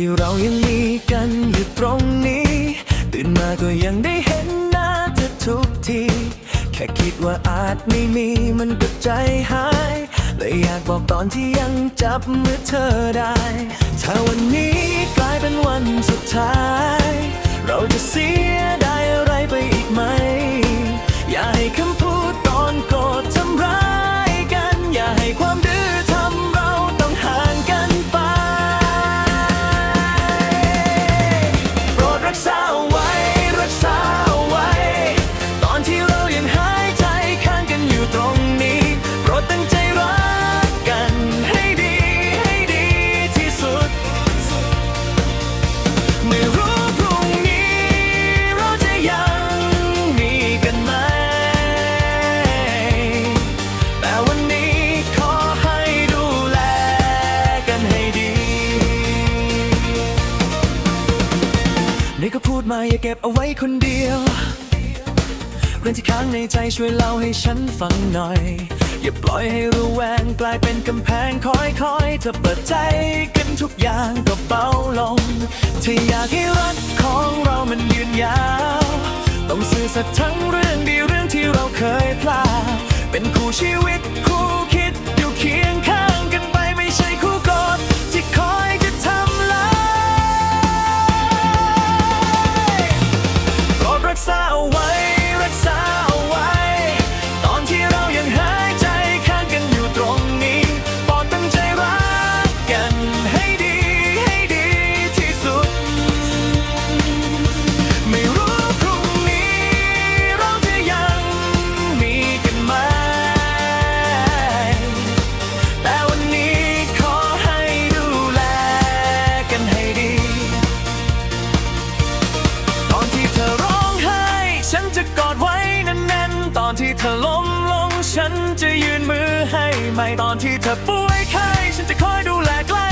ที่เรายังมีกันอยู่ตรงนี้ ตื่นมาก็ยังได้เห็นหน้าเธอทุกที แค่คิดว่าอาจไม่มีมันก็ใจหายเลยอยากบอกตอนที่ยังจับมือเธอได้ ถ้าวันนี้กลายเป็นวันสุดท้าย เราจะเสีย ก็พูดมาอย่าเก็บเอาไว้คนเดียว เรื่องที่ค้างในใจช่วยเล่าให้ฉันฟังหน่อย อย่าปล่อยให้ระแวงกลายเป็นกำแพงคอยคอยเธอเปิดใจกันทุกอย่างก็เบาลงถ้าอยากให้รักของเรามันยืนยาว ต้องสื่อสัตย์ทั้งเรื่องดีเรื่องที่เราเคยพลาดเป็นคู่ชีวิตคู่ ฉันจะยืนมือให้ไม่ตอนที่เธอป่วยไข้ฉันจะคอยดูแลใกล้